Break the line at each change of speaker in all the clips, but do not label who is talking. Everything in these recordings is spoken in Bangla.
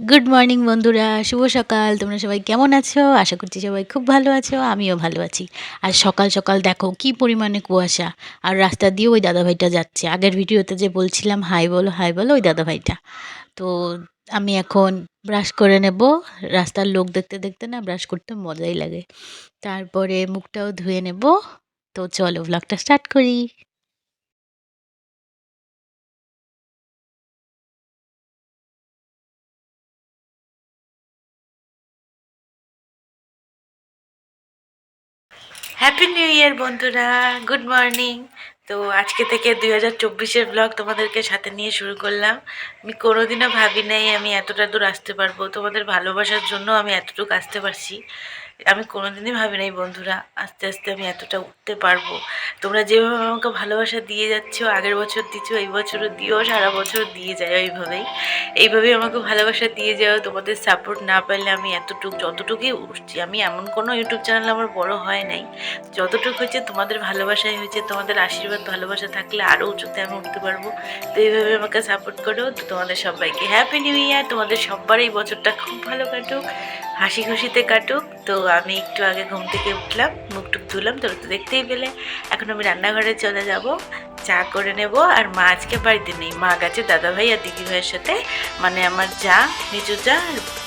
গুড মর্নিং বন্ধুরা। শুভ সকাল। তোমরা সবাই কেমন আছো? আশা করছি সবাই খুব ভালো আছো, আমিও ভালো আছি। আর সকাল সকাল দেখো কি পরিমাণে কুয়াশা। আর রাস্তা দিয়ে ওই দাদাভাইটা যাচ্ছে। আগের ভিডিওতে যে বলছিলাম, হাই বলো হাই বলো, ওই দাদাভাইটা। তো আমি এখন ব্রাশ করে নেব। রাস্তার লোক দেখতে দেখতে না ব্রাশ করতে মজাই লাগে। তারপরে মুখটাও ধুয়ে নেব। তো চলো ব্লগটা স্টার্ট করি। হ্যাপি নিউ ইয়ার বন্ধুরা। গুড মর্নিং তো আজকে থেকে দুই হাজার চব্বিশের ব্লগ তোমাদেরকে সাথে নিয়ে শুরু করলাম। আমি কোনোদিনও ভাবি নাই আমি এতটা দূর আসতে পারব। তোমাদের ভালোবাসার জন্য আমি এতটুকু আসতে পারছি। আমি কোনোদিনই ভাবি নাই, বন্ধুরা, আস্তে আস্তে আমি এতটা উঠতে পারব। তোমরা যেভাবে আমাকে ভালোবাসা দিয়ে যাচ্ছ, আগের বছর দিচ্ছ এই বছরও দিও, সারা বছর দিয়ে যায় ওইভাবেই এইভাবেই আমাকে ভালোবাসা দিয়ে যাও। তোমাদের সাপোর্ট না পাইলে আমি এতটুকু, যতটুকুই উঠছি, আমি এমন কোনো ইউটিউব চ্যানেল আমার বড় হয় নাই। যতটুকু হয়েছে তোমাদের ভালোবাসাই হয়েছে, তোমাদের আশীর্বাদ, ভালোবাসা থাকলে আরও উঁচুতে আমি উঠতে পারব। তো এইভাবে আমাকে সাপোর্ট করো। তো তোমাদের সবাইকে হ্যাপি নিউ ইয়ার তোমাদের সব্বার এই বছরটা খুব ভালো কাটুক। হাসি খুশিতে কাটুক। তো আমি একটু আগে ঘুম থেকে উঠলাম, মুখ টুক ধুলাম, তোরা তো দেখতেই পেলে। এখন আমি রান্নাঘরে চলে যাব, চা করে নেব। আর মা আজকে বাড়িতে নেই, মা গেছে দাদাভাই আর দিদি ভাইয়ের সাথে। মানে আমার যা নিচু যা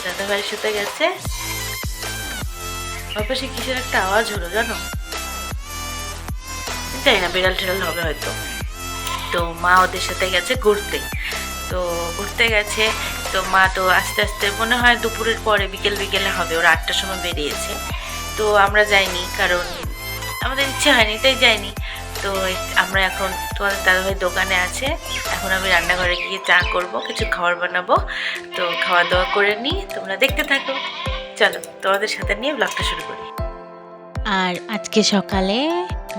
দাদাভাইয়ের সাথে গেছে। অপাশে কিসের একটা আওয়াজ হলো জানো? জানি না বিড়াল টিড়াল হবে হয়তো। তো মা ওদের সাথে গেছে ঘুরতে। তো ঘুরতে গেছে। তো মা তো আস্তে আস্তে, মনে হয় দুপুরের পরে, বিকেল বিকেলে হবে, ওরা আটটার সময় বেরিয়েছে। তো আমরা যাইনি, কারণ আমাদের ইচ্ছে হয়নি, তাই যাইনি। তো আমরা এখন তোমাদের দাদাভাই দোকানে আছে। এখন আমি রান্নাঘরে গিয়ে চা করব, কিছু খাবার বানাবো। তো খাওয়া দাওয়া করে নিই তোমরা দেখতে থাকো। চলো তোমাদের সাথে নিয়ে ব্লগটা শুরু করি। আর আজকে সকালে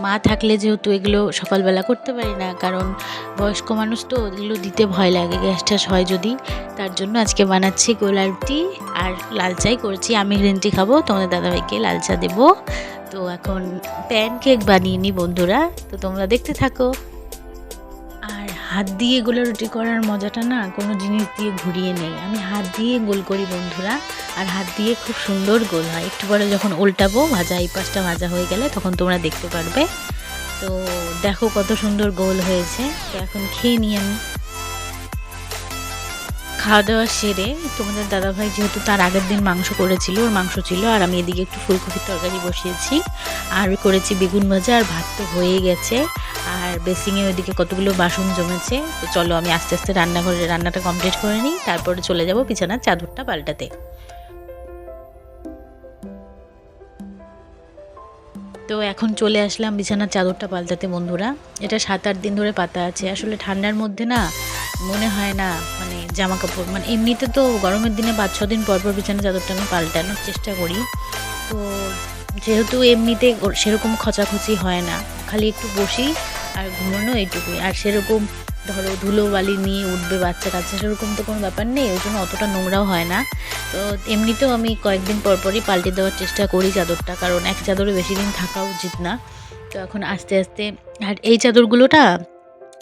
মা থাকলে যেহেতু এগুলো সকালবেলা করতে পারি না, কারণ বয়স্ক মানুষ তো এগুলো দিতে ভয় লাগে, গ্যাস ট্যাস হয় যদি। তার জন্য আজকে বানাচ্ছি গোলা রুটি আর লাল চাই করছি। আমি গ্রিন টি খাব, তোমাদের দাদাভাইকে লাল চা দেবো। তো এখন প্যান কেক বানিয়ে নি বন্ধুরা, তো তোমরা দেখতে থাকো। হাত দিয়ে গোলা রুটি করার মজাটা না কোনো জিনিস দিয়ে ঘুরিয়ে নেই। আমি হাত দিয়ে গোল করি বন্ধুরা, আর হাত দিয়ে খুব সুন্দর গোল হয়। একটু পরে যখন উল্টাবো, ভাজা এই পাশটা ভাজা হয়ে গেলে তখন তোমরা দেখতে পারবে। তো দেখো কত সুন্দর গোল হয়েছে। তো এখন খেয়ে নিই আমি। খাওয়া দাওয়া সেরে তোমাদের দাদাভাই যেহেতু তার আগের দিন মাংস করেছিল, ওর মাংস ছিল, আর আমি এদিকে একটু ফুলকপির তরকারি বসিয়েছি। আর করেছি বেগুন ভাজা, আর ভাত তো হয়ে গেছে। আর বেসিংয়ে ওইদিকে কতগুলো বাসন জমেছে, তো চলো আমি আস্তে আস্তে রান্নাঘরে, রান্নাটা কমপ্লিট করে নিই, তারপরে চলে যাব বিছানার চাদরটা পাল্টাতে। তো এখন চলে আসলাম বিছানার চাদরটা পাল্টাতে বন্ধুরা। এটা সাত আট দিন ধরে পাতা আছে, আসলে ঠান্ডার মধ্যে না মনে হয় না মানে জামা কাপড় মানে এমনিতে তো গরমের দিনে পাঁচ ছ দিন পর পর বিছানার চাদরটা আমি পাল্টানোর চেষ্টা করি। তো যেহেতু এমনিতে সেরকম খচাখচি হয় না। খালি একটু বসি আর ঘুমানো এইটুকুই। আর সেরকম ধরো ধুলো বালি নিয়ে উঠবে বাচ্চা কাচ্চা, সেরকম তো কোনো ব্যাপার নেই। ওই জন্য অতটা নোংরাও হয় না। তো এমনিতেও আমি কয়েকদিন পর পরই পাল্টে দেওয়ার চেষ্টা করি চাদরটা, কারণ এক চাদরে বেশি দিন থাকা উচিত না। তো এখন আস্তে আস্তে আর এই চাদরগুলোটা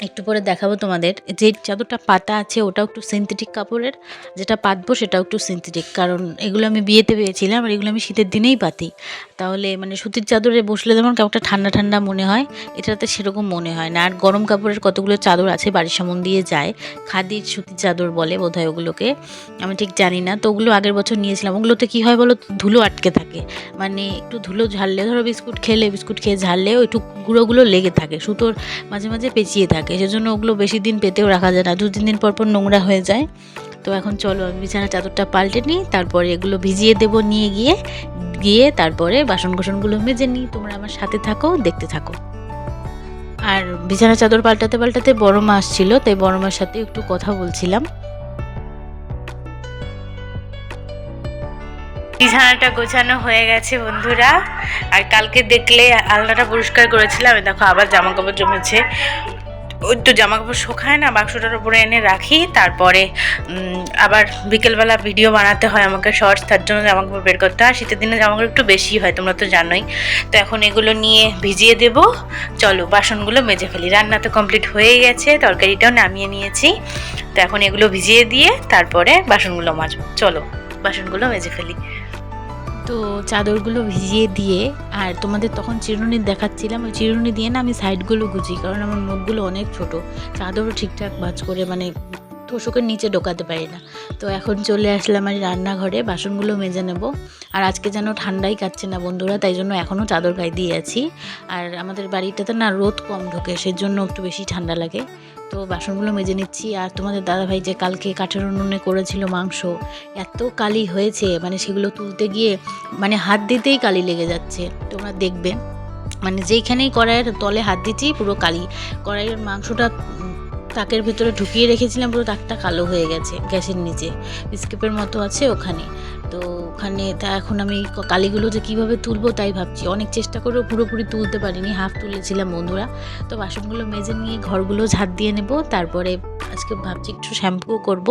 একটু পরে দেখাবো তোমাদের। যে চাদরটা পাতা আছে, ওটাও একটু সিনথেটিক কাপড়ের। যেটা পাতবো সেটাও একটু সিনথেটিক কারণ এগুলো আমি বিয়েতে পেয়েছিলাম আর এগুলো আমি শীতের দিনেই পাতি। তাহলে মানে সুতির চাদরে বসলে যেমন কেমনটা ঠান্ডা ঠান্ডা মনে হয়, এটাতে সেরকম মনে হয় না। আর গরম কাপড়ের কতগুলো চাদর আছে, বাড়ির সামন দিয়ে যায়। খাদির সুতির চাদর বলে বোধহয় ওগুলোকে। আমি ঠিক জানি না, তো ওগুলো আগের বছর নিয়েছিলাম। ওগুলোতে কী হয় বলো ধুলো আটকে থাকে। মানে একটু ধুলো ঝাড়লে, ধরো বিস্কুট খেলে, বিস্কুট খেয়ে ঝাড়লে একটু গুঁড়োগুলো লেগে থাকে। সুতোর মাঝে মাঝে পেঁচিয়ে থাকে। সেজন্য ওগুলো বেশি দিন পেতেও রাখা যায় না। দু, তিন দিন পর পর নোংরা হয়ে যায়। তো এখন চলো আমি বিছানা চাদরটা পাল্টে নিই, তারপরে এগুলো ভিজিয়ে দেবো নিয়ে গিয়ে গিয়ে তারপরে বাসন কোসনগুলো মেজে নিই। তোমরা আমার সাথে থাকো, দেখতে থাকো। আর বিছানা চাদর পাল্টাতে পাল্টাতে বড় মা আসছিল, তাই বড় মার সাথে একটু কথা বলছিলাম। বিছানাটা গোছানো হয়ে গেছে বন্ধুরা। আর কালকে দেখলে আলনাটা পরিষ্কার করেছিলাম দেখো আবার জামা কাপড় জমেছে। ওই তো জামা কাপড় শুকায় না, বাক্সটার উপরে এনে রাখি, তারপরে আবার বিকেলবেলা ভিডিও বানাতে হয় আমাকে শর্টস তার জন্য জামা কাপড় বের করতে হয়। শীতের দিনে জামা কাপড় একটু বেশি হয়, তোমরা তো জানোই। তো এখন এগুলো নিয়ে ভিজিয়ে দেব। চলো, বাসনগুলো মেজে ফেলি। রান্না তো কমপ্লিট হয়ে গেছে, তরকারিটাও নামিয়ে নিয়েছি। তো এখন এগুলো ভিজিয়ে দিয়ে তারপরে বাসনগুলো মাজবো। চলো, বাসনগুলো মেজে ফেলি। তো চাদরগুলো ভিজিয়ে দিয়ে আর তোমাদের তখন চিরুনি দেখাচ্ছিলাম, ওই চিরুনি দিয়ে না আমি সাইডগুলো গুজি, কারণ আমার মুখগুলো অনেক ছোট। চাদরও ঠিকঠাক বাজ করে মানে তোষকের নিচে ঢোকাতে পারি না। তো এখন চলে আসলাম আমি রান্নাঘরে, বাসনগুলো মেজে নেব। আর আজকে যেন ঠান্ডাই কাটছে না বন্ধুরা, তাই জন্য এখনও চাদর গায়ে দিয়ে আছি। আর আমাদের বাড়িটাতে না রোদ কম ঢোকে, সেজন্য একটু বেশি ঠান্ডা লাগে। তো বাসনগুলো মেজে নিচ্ছি। আর তোমাদের দাদাভাই যে কালকে কাঠের উনুনে করেছিল মাংস, এত কালি হয়েছে মানে সেগুলো তুলতে গিয়ে মানে হাত দিতেই কালি লেগে যাচ্ছে। তোমরা দেখবে। মানে যেইখানেই কড়াইয়ের তলে হাত দিচ্ছি, পুরো কালি। কড়াইয়ের মাংসটা তাকের ভিতরে ঢুকিয়ে রেখেছিলাম পুরো তাকটা কালো হয়ে গেছে, গ্যাসের নিচে। স্কেপের মতো আছে ওখানে। তো ওখানে তা এখন আমি কালিগুলো যে কীভাবে তুলবো তাই ভাবছি। অনেক চেষ্টা করেও পুরোপুরি তুলতে পারিনি, হাফ তুলেছিলাম বন্ধুরা। তো বাসনগুলো মেজে নিয়ে ঘরগুলো ঝাড় দিয়ে নেব, তারপরে আজকে ভাবছি একটু শ্যাম্পুও করব।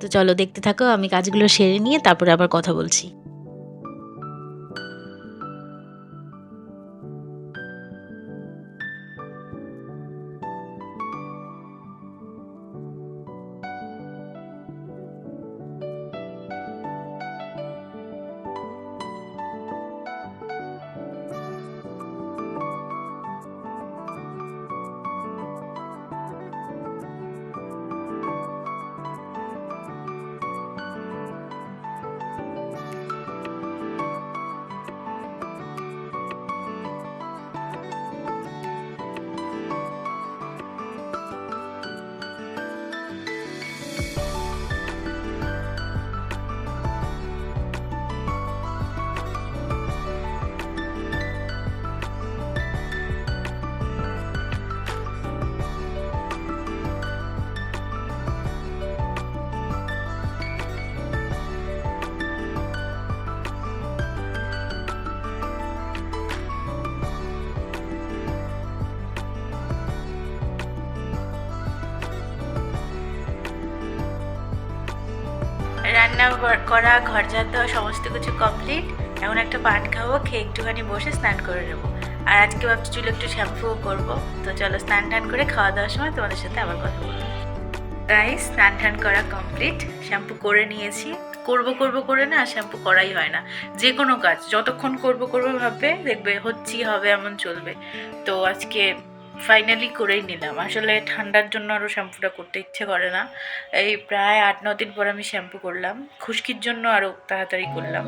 তো চলো দেখতে থাকো, আমি কাজগুলো সেরে নিয়ে তারপরে আবার কথা বলছি। রান্না কর- ঘর সমস্ত কিছু কমপ্লিট এখন একটা পান খাব, খেয়ে একটুখানি বসে স্নান করে নেব। আর আজকে ভাবছি চুলে একটু শ্যাম্পুও করব। তো চলো স্নান টান করে খাওয়া দাওয়ার সময় তোমাদের সাথে আবার কথা বলব। তাই স্নান টান করা কমপ্লিট শ্যাম্পু করে নিয়েছি। করব করব করে না শ্যাম্পু করাই হয় না। যে কোনো কাজ, যতক্ষণ করব করব ভাববে, দেখবে হচ্ছি, হবে, এমন চলবে। তো আজকে ফাইনালি করেই নিলাম। আসলে ঠান্ডার জন্য আরও শ্যাম্পুটা করতে ইচ্ছে করে না। এই প্রায় আট, ন দিন পর আমি শ্যাম্পু করলাম। খুশকির জন্য আরও তাড়াতাড়ি করলাম।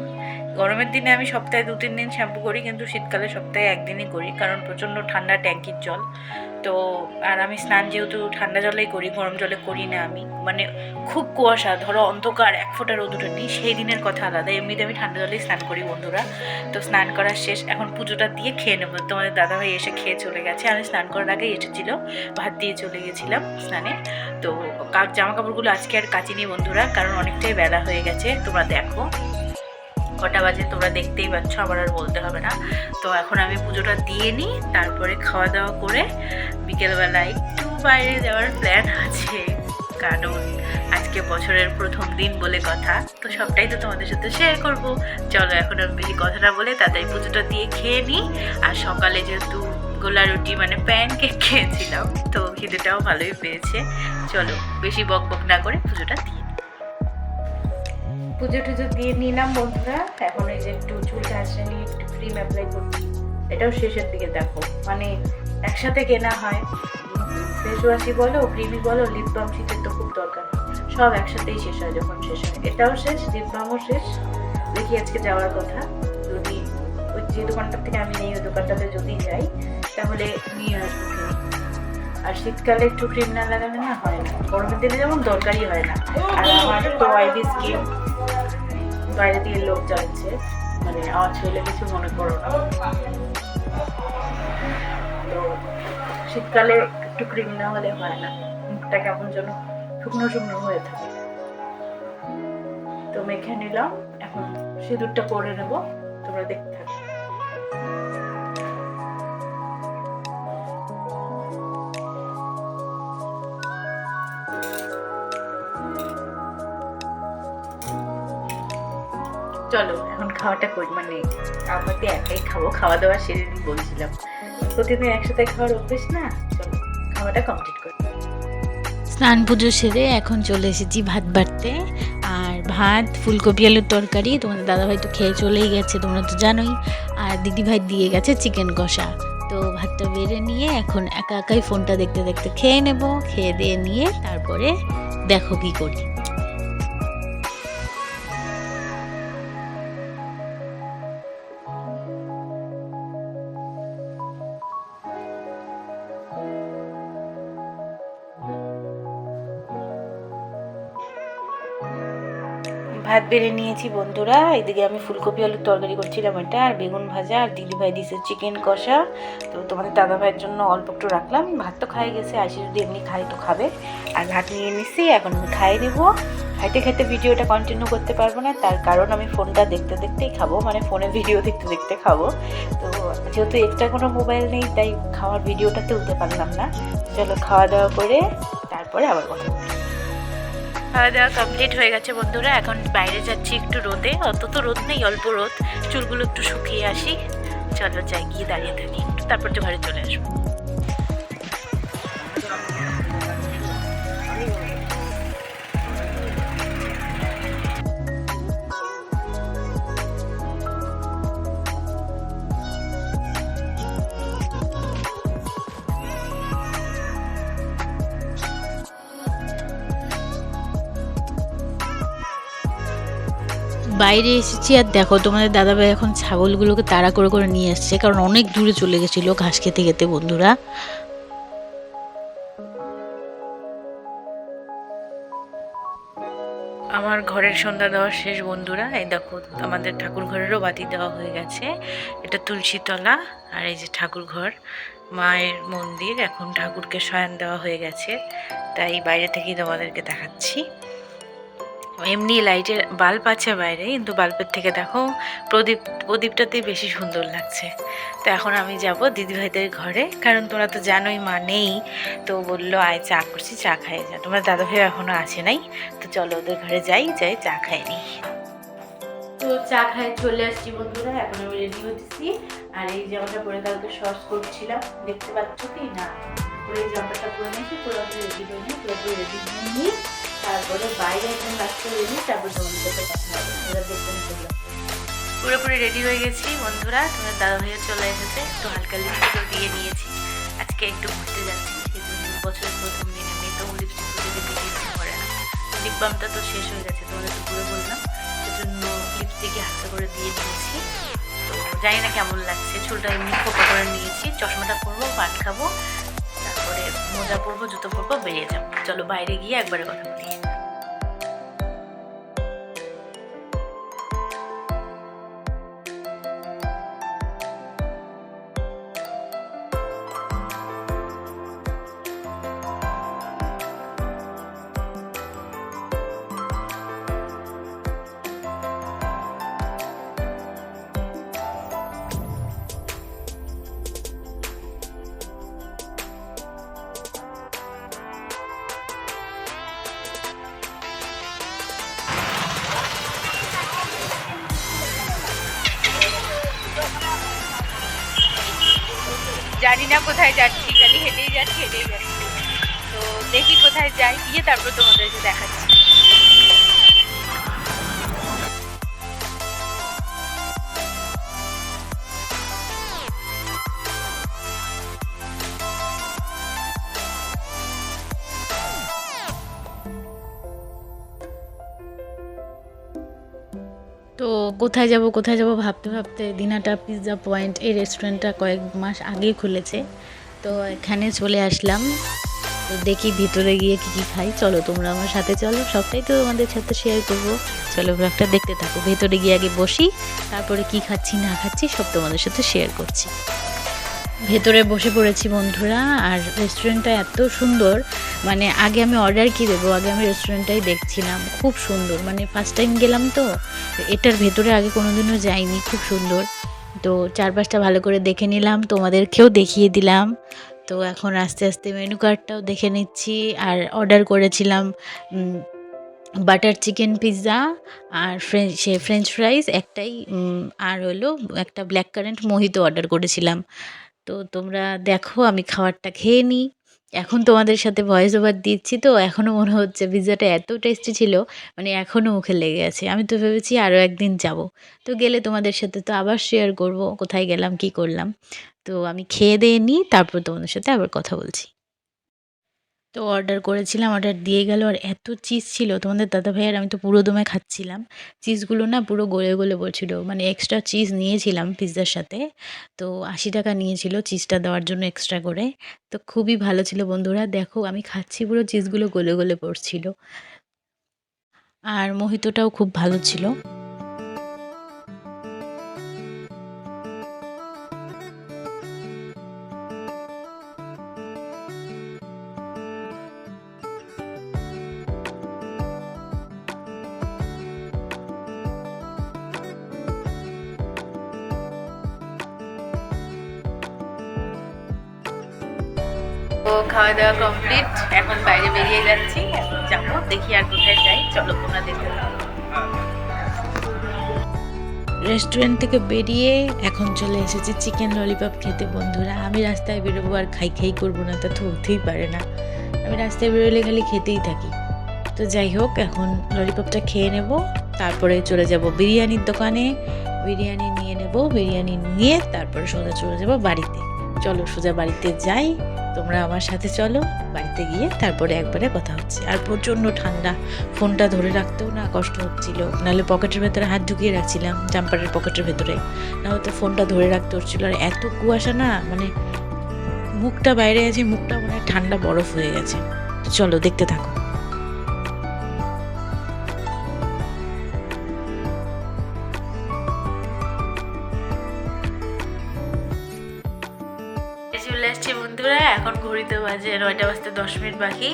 গরমের দিনে আমি সপ্তাহে দু, তিন দিন শ্যাম্পু করি, কিন্তু শীতকালে সপ্তাহে একদিনই করি, কারণ প্রচণ্ড ঠান্ডা ট্যাঙ্কির জল। তো আর আমি স্নান যেহেতু ঠান্ডা জলেই করি, গরম জলে করি না আমি। মানে খুব কুয়াশা, ধরো অন্ধকার, এক ফোঁটা রোদ নেই সেই দিনের কথা আলাদা। এমনিতে আমি ঠান্ডা জলেই স্নান করি বন্ধুরা। তো স্নান করার শেষ, এখন পুজোটা দিয়ে খেয়ে নেব। তোমাদের দাদাভাই এসে খেয়ে চলে গেছে। আমি স্নান করার আগেই এসেছিল, ভাত দিয়ে চলে গেছিলাম স্নানে। তো জামা কাপড়গুলো আজকে আর কাচিনি বন্ধুরা, কারণ অনেকটাই বেলা হয়ে গেছে। তোমরা দেখো। কটা বাজে তোমরা দেখতেই পাচ্ছ, আমার আর বলতে হবে না। তো এখন আমি পুজোটা দিয়ে নিই, তারপরে খাওয়া দাওয়া করে বিকেলবেলা একটু বাইরে যাওয়ার প্ল্যান আছে। কারণ আজকে বছরের প্রথম দিন বলে কথা, তো সবটাই তো তোমাদের সাথে শেয়ার করব। চলো এখন আমি বেশি কথা না বলে তাড়াতাড়ি পুজোটা দিয়ে খেয়ে নিই। আর সকালে যেহেতু গোলা রুটি মানে প্যান কেক খেয়েছিলাম, তো খিদেটাও ভালোই পেয়েছে। চলো বেশি বক বক না করে পুজোটা দিয়ে। পুজো টুজো দিয়ে নিলাম বন্ধুরা। এখন এই যে একটু চুল আসলে নিয়ে একটু ক্রিম অ্যাপ্লাই করছি। এটাও শেষের দিকে দেখো। মানে একসাথে কেনা হয়। ফেস ওয়াশই বলো ক্রিমি বলো লিপ বাম শীতের তো খুব দরকার। সব একসাথেই শেষ হয় যখন শেষ হয়। এটাও শেষ লিপ বামও শেষ। দেখি আজকে যাওয়ার কথা। যদি ওই যে দোকানটার থেকে আমি নেই, ওই দোকানটাতে যদি যাই, তাহলে নিয়ে আসব আর শীতকালে একটু ক্রিম না লাগালে না হয় না। গরমের দিনে যেমন দরকারই হয় না। আর আমার তো আইবি স্কিন বাইরে দিয়ে লোক যাচ্ছে। মানে আওয়াজ হইলে কিছু মনে করো না। শীতকালে একটু ক্রিম না হলে হয় না। মুখটা কেমন যেন শুকনো শুকনো হয়ে থাকে। তো মেখে নিলাম। এখন সিঁদুরটা করে নেব। তোমরা দেখতে চলো, এখন খাওয়াটা করি মানে আমাকে একাই খাব খাওয়া দাওয়া সেরে বলছিলাম। প্রতিদিন একসাথে খাওয়ার অভ্যেস না? চলো, খাওয়াটা কমপ্লিট করি। স্নান পুজো সেরে এখন চলে এসেছি ভাত বাড়তে। আর ভাত, ফুলকপি, আলুর তরকারি, তোমাদের দাদাভাই তো খেয়ে চলেই গেছে, তোমরা তো জানোই। আর দিদিভাই দিয়ে গেছে চিকেন কষা। তো ভাতটা বেড়ে নিয়ে এখন একা একাই ফোনটা দেখতে দেখতে খেয়ে নেব, খেয়ে দিয়ে নিয়ে তারপরে দেখো কি করি। বেড়ে নিয়েছি বন্ধুরা। এদিকে আমি ফুলকপি, আলুর তরকারি করছিলাম এটা, আর বেগুন ভাজা, আর দিদিভাই দিছে চিকেন কষা। তো তোমাদের দাদা ভাইয়ের জন্য অল্প একটু রাখলাম। ভাত তো খাই গেছে, আইসি যদি এমনি খাই তো খাবে। আর ভাত নিয়ে নিছি, এখন আমি খাই নেব খাইতে খাইতে ভিডিওটা কন্টিনিউ করতে পারব না, তার কারণ আমি ফোনটা দেখতে দেখতেই খাব মানে ফোনে ভিডিও দেখতে দেখতে খাব। তো যেহেতু এক্সট্রা কোনো মোবাইল নেই, তাই খাওয়ার ভিডিওটা তুলতে পারলাম না। চলো খাওয়া দাওয়া করে, তারপরে আবার কথা। খাওয়া দাওয়া কমপ্লিট হয়ে গেছে বন্ধুরা, এখন বাইরে যাচ্ছি একটু রোদে। অত তো রোদ নেই, অল্প রোদ। চুলগুলো একটু শুকিয়ে আসি। চলো যাই, গিয়ে দাঁড়িয়ে থাকি। একটু তারপর তো ঘরে চলে আসব। বাইরে এসেছি আর দেখো তোমাদের দাদাভাই এখন ছাগলগুলোকে তাড়া করে করে নিয়ে আসছে, কারণ অনেক দূরে চলে গেছিল ঘাস খেতে খেতে বন্ধুরা। আমার ঘরের সন্ধ্যা দেওয়া শেষ বন্ধুরা, এই দেখো আমাদের ঠাকুর ঘরেরও বাতি দেওয়া হয়ে গেছে। এটা তুলসীতলা আর এই যে ঠাকুর ঘর, মায়ের মন্দির, এখন ঠাকুরকে শয়ন দেওয়া হয়ে গেছে। তাই বাইরে থেকেই তোমাদেরকে দেখাচ্ছি। এমনি লাইটের বাল্ব আছে বাইরে, কিন্তু বাল্বের থেকে দেখো প্রদীপ, প্রদীপটাতেই বেশি সুন্দর লাগছে। তো এখন আমি যাব দিদিভাইদের ঘরে, কারণ তোমরা তো জানোই মা নেই। তো বলল, আয় চা করছি, চা খাই যা। তোমার দাদাভাই এখনও আসে নাই, তো চলো ওদের ঘরে যাই যাই চা খাই নি। তো চা খাই চলে আসছি বন্ধুরা, এখন আমি রেডি হতেছি। আর এই জামাটা পরে কালকে সস করছিলাম দেখতে পাচ্ছ কি না? পরে জামাটা পরে নিয়েছি পুরোপুরি রেডি হয়ে পুরোপুরি রেডি হয়ে নিই তারপরে বাইরে একদম রাখতে রেডি তারপর পুরোপুরি রেডি হয়ে গেছি বন্ধুরা, তোমার দাদা ভাইয়া চলে এসেছে। একটু হালকা লিপস্টিকও দিয়ে নিয়েছি। আজকে একটু ঘুরতে যাচ্ছি বছরের প্রথম দিন এমনিতেও লিপস্টিক দিতে ইচ্ছে করে না। লিপ বামটা তো শেষ হয়ে গেছে, তোমাদের তো পুরো বললাম। সেজন্য লিপস্টিকে হালকা করে দিয়ে দিয়েছি। তো জানি না কেমন লাগছে, চুলটা এমনি খোপা করে নিয়েছি। চশমাটা পরবো পান খাব, তারপরে মোজা পরবো, জুতো পরবো, বেরিয়ে যাব। চলো বাইরে গিয়ে একবারে কথা জানি না কোথায় যাচ্ছি, খালি হেঁটেই যাচ্ছি হেঁটেই যাচ্ছি। তো দেখি কোথায় যাই, গিয়ে তারপর তোমাদেরকে দেখাচ্ছি। কোথায় যাব কোথায় যাব ভাবতে ভাবতে দিনাটা পিৎজা পয়েন্ট এই রেস্টুরেন্টটা কয়েক মাস আগেই খুলেছে। তো এখানে চলে আসলাম। তো দেখি ভিতরে গিয়ে কী কী খাই। চলো তোমরা আমার সাথে চলো। সবটাই তো তোমাদের সাথে শেয়ার করব। চলো ব্লগটা দেখতে থাকো। ভেতরে গিয়ে আগে বসি, তারপরে কি খাচ্ছি, না খাচ্ছি, সব তোমাদের সাথে শেয়ার করছি। ভেতরে বসে পড়েছি বন্ধুরা, আর রেস্টুরেন্টটা এত সুন্দর। মানে আগে আমি অর্ডার কি দেবো? আগে আমি রেস্টুরেন্টটাই দেখছিলাম। খুব সুন্দর। মানে ফার্স্ট টাইম গেলাম তো, এটার ভেতরে আগে কোনোদিনও যাইনি। খুব সুন্দর। তো চারপাশটা ভালো করে দেখে নিলাম, তোমাদেরকেও দেখিয়ে দিলাম। তো এখন আস্তে আস্তে মেনু কার্ডটাও দেখে নিচ্ছি। আর অর্ডার করেছিলাম বাটার চিকেন পিৎজা আর ফ্রেঞ্চ সে ফ্রেঞ্চ ফ্রাইস একটাই আর হলো একটা ব্ল্যাক কারেন্ট মোহিত অর্ডার করেছিলাম। তো তোমরা দেখো, আমি খাবারটা খেয়ে নিই। এখন তোমাদের সাথে ভয়েস ওভার দিচ্ছি তো এখনও মনে হচ্ছে পিৎজাটা এত টেস্টি ছিল মানে এখনও মুখে লেগে আছে আমি তো ভেবেছি আরও একদিন যাব। তো গেলে তোমাদের সাথে তো আবার শেয়ার করব, কোথায় গেলাম, কি করলাম। তো আমি খেয়ে দিয়ে নিই, তারপর তোমাদের সাথে আবার কথা বলছি। তো অর্ডার করেছিলাম অর্ডার দিয়ে গেল। আর এত চিজ ছিল, তোমাদের দাদা ভাইয়ের আমি তো পুরো দমে খাচ্ছিলাম। চিজগুলো না পুরো গলে গলে পড়ছিল মানে এক্সট্রা চিজ নিয়েছিলাম পিৎজার সাথে। তো আশি টাকা নিয়েছিল চিজটা দেওয়ার জন্য এক্সট্রা করে। তো খুবই ভালো ছিল বন্ধুরা। দেখো, আমি খাচ্ছি পুরো চিজগুলো গলে গলে পড়ছিল। আর মোহিতটাও খুব ভালো ছিল। খাওয়া দাওয়া কমপ্লিট এখন বাইরে বেরিয়ে যাচ্ছি। যাব, দেখি আর কোথায় যাই। চলো, তোমরা দেখতে রেস্টুরেন্ট থেকে বেরিয়ে এখন চলে এসেছি চিকেন ললিপপ খেতে, বন্ধুরা। আমি রাস্তায় বেরোবো আর খাই খাই করব না, তা তো হতেই পারে না। আমি রাস্তায় বেরোলে খালি খেতেই থাকি। তো যাই হোক, এখন ললিপপটা খেয়ে নেব। তারপরে চলে যাব বিরিয়ানির দোকানে। বিরিয়ানি নিয়ে নেব, বিরিয়ানি নিয়ে তারপরে সোজা চলে যাব বাড়িতে। চলো সোজা বাড়িতে যাই। তোমরা আমার সাথে চলো, বাড়িতে গিয়ে তারপরে একবারে কথা হচ্ছে। আর প্রচণ্ড ঠান্ডা, ফোনটা ধরে রাখতেও না কষ্ট হচ্ছিল। নাহলে পকেটের ভেতরে হাত ঢুকিয়ে রাখছিলাম, জাম্পারের পকেটের ভেতরে। নাহলে তো ফোনটা ধরে রাখতে হচ্ছিল। আর এত কুয়াশা না মানে মুখটা বাইরে আছে, মুখটা মানে ঠান্ডা বরফ হয়ে গেছে। চলো, দেখতে থাকো। এখন ঘড়িতে বাজে নয়টা বাজতে দশ মিনিট বাকি।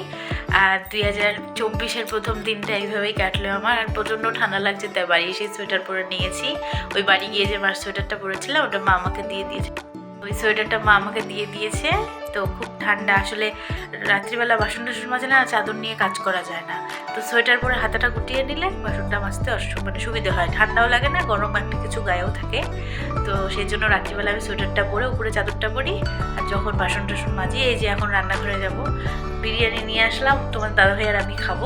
আর দুই হাজার চব্বিশের প্রথম দিনটা এইভাবেই কাটলো আমার। আর প্রচণ্ড ঠান্ডা লাগছে, তাই বাড়ি এসে সোয়েটার পরে নিয়েছি। ওই বাড়ি গিয়ে যে আমার সোয়েটারটা পরেছিলাম, ওটা মা আমাকে দিয়ে দিয়েছে। ওই সোয়েটারটা মা আমাকে দিয়ে দিয়েছে। তো খুব ঠান্ডা। আসলে রাত্রিবেলা বাসন টাসন মাঝে না চাদর নিয়ে কাজ করা যায় না। তো সোয়েটার পরে হাতাটা গুটিয়ে নিলে বাসনটা মাজতে মানে সুবিধে হয়। ঠান্ডাও লাগে না, গরম একটা কিছু গায়েও থাকে। তো সেই জন্য রাত্রিবেলা আমি সোয়েটারটা পরে উপরে চাদরটা পরি। আর যখন বাসন টাসন মাজি, এই যে এখন রান্নাঘরে যাব, বিরিয়ানি নিয়ে আসলাম, তোমার দাদা ভাই আর আমি খাব।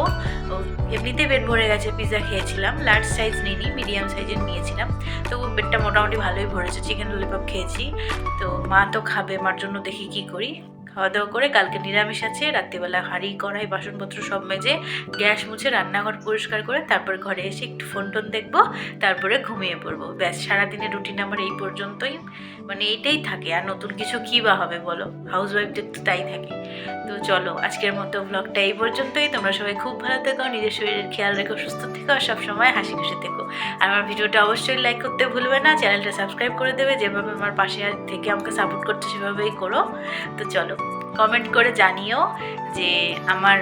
এমনিতে পেট ভরে গেছে পিৎজা খেয়েছিলাম। লার্জ সাইজ নিইনি মিডিয়াম সাইজের নিয়েছিলাম। তো পেটটা মোটামুটি ভালোই ভরেছে চিকেন ললিপপ খেয়েছি। তো মা তো খাবে, মার জন্য দেখি কি করি। খাওয়া দাওয়া করে কালকে নিরামিষ আছে, রাত্রিবেলা হাঁড়ি, কড়াই, বাসনপত্র সব মেজে গ্যাস মুছে রান্নাঘর পরিষ্কার করে তারপর ঘরে এসে একটু ফোন টোন দেখব, তারপরে ঘুমিয়ে পড়ব। ব্যাস, সারাদিনের রুটিন আমার এই পর্যন্তই। মানে এইটাই থাকে, আর নতুন কিছু কী বা হবে বলো? হাউস ওয়াইফদের তো তাই থাকে। তো চলো, আজকের মতো ব্লগটা এই পর্যন্তই। তোমরা সবাই খুব ভালো থেকো, নিজের শরীরের খেয়াল রেখো, সুস্থ থেকো, আর সবসময় হাসি খুশি থেকো। আর আমার ভিডিওটা অবশ্যই লাইক করতে ভুলবে না, চ্যানেলটা সাবস্ক্রাইব করে দেবে, যেভাবে আমার পাশে থেকে আমাকে সাপোর্ট করতে সেভাবেই করো। তো চলো। কমেন্ট করে জানিও যে আমার,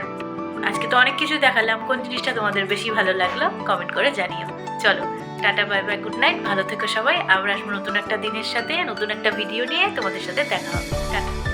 আজকে তো অনেক কিছু দেখালাম, কোন জিনিসটা তোমাদের বেশি ভালো লাগল কমেন্ট করে জানিও। চলো, tata bye bye good night ভালো থেকো সবাই, আবার আসব নতুন একটা দিনের সাথে, নতুন একটা ভিডিও নিয়ে তোমাদের সাথে দেখা হবে। টাটা।